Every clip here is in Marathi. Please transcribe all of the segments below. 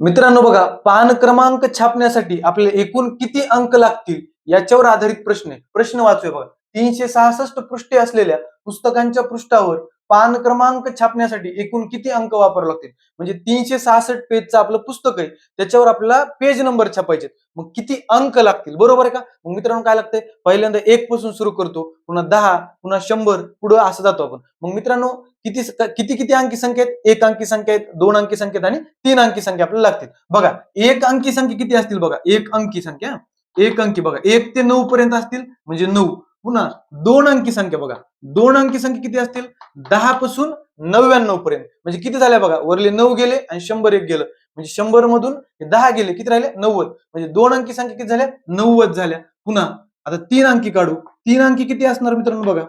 मित्रांनो बघा पान क्रमांक छापण्यासाठी आपले एकूण किती अंक लागतील याच्यावर आधारित प्रश्न आहे. प्रश्न वाचूया बघा. तीनशे सहासष्ट पृष्ठे असलेल्या पुस्तकांच्या पृष्ठावर पान क्रमांक छापण्यासाठी एकूण किती अंक वापरावे लागतील? म्हणजे तीनशे सहासष्ट पेजचं आपलं पुस्तक आहे त्याच्यावर आपल्याला पेज नंबर छापायचे मग किती अंक लागतील? बरोबर आहे का? मग मित्रांनो काय लागतंय? पहिल्यांदा एक पासून सुरू करतो पुन्हा दहा पुन्हा शंभर पुढं असं जातो आपण. मग मित्रांनो किती किती किती अंकी संख्या आहेत? एक अंकी संख्या आहेत दोन अंकी संख्या आहेत आणि तीन अंकी संख्या आपल्याला लागतील. बघा एक अंकी संख्या किती असतील बघा? एक अंकी संख्या एक अंकी बघा. एक ते नऊ पर्यंत असतील म्हणजे नऊ. पुन्हा दोन अंकी संख्या बघा. दोन अंकी संख्या किती असतील? दहा पासून नव्याण्णव पर्यंत. म्हणजे किती झाल्या बघा? वरले नऊ गेले आणि शंभर एक गेलं. म्हणजे शंभर मधून दहा गेले. किती राहिले? नव्वद. म्हणजे दोन अंकी संख्या किती झाल्या? नव्वद झाल्या. पुन्हा आता तीन अंकी काढू. तीन अंकी किती असणार मित्रांनो बघा?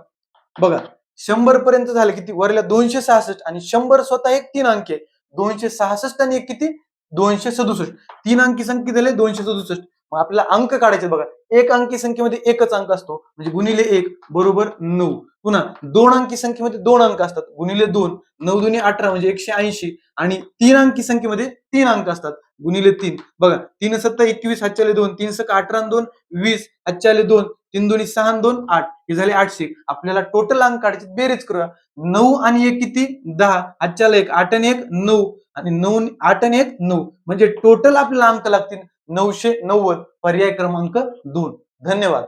बघा. शंभर पर्यंत झाले किती? वरल्या दोनशे सहासष्ट आणि शंभर स्वतः एक तीन अंकी आहे. दोनशे सहासष्ट आणि एक किती? दोनशे सदुसष्ट. तीन अंकी संख्या झाले? दोनशे सदुसष्ट. मग आपल्याला अंक काढायचे बघा. एक अंकी संख्येमध्ये एकच अंक असतो. म्हणजे गुणिले एक बरोबर नऊ. पुन्हा दोन अंकी संख्येमध्ये दोन अंक असतात. गुणिले दोन नऊ दोन्ही अठरा म्हणजे एकशे ऐंशी. आणि तीन अंकी संख्येमध्ये तीन अंक असतात. गुणिले तीन. बघा तीन सत्ता एकवीस हातच्याले दोन. तीन सक अठरा दोन वीस. हातच्याले दोन. तीन दोन्ही सहा दोन आठ. हे झाले आठशे. आपल्याला टोटल अंक काढायचे बेरीज करूया. नऊ आणि एक किती? दहा. हातच्याला एक आठ आणि एक नऊ. आणि नऊ आठ आणि एक नऊ. म्हणजे टोटल आपल्याला अंक लागतील. नऊशे नव्वद पर्याय क्रमांक दोन. धन्यवाद.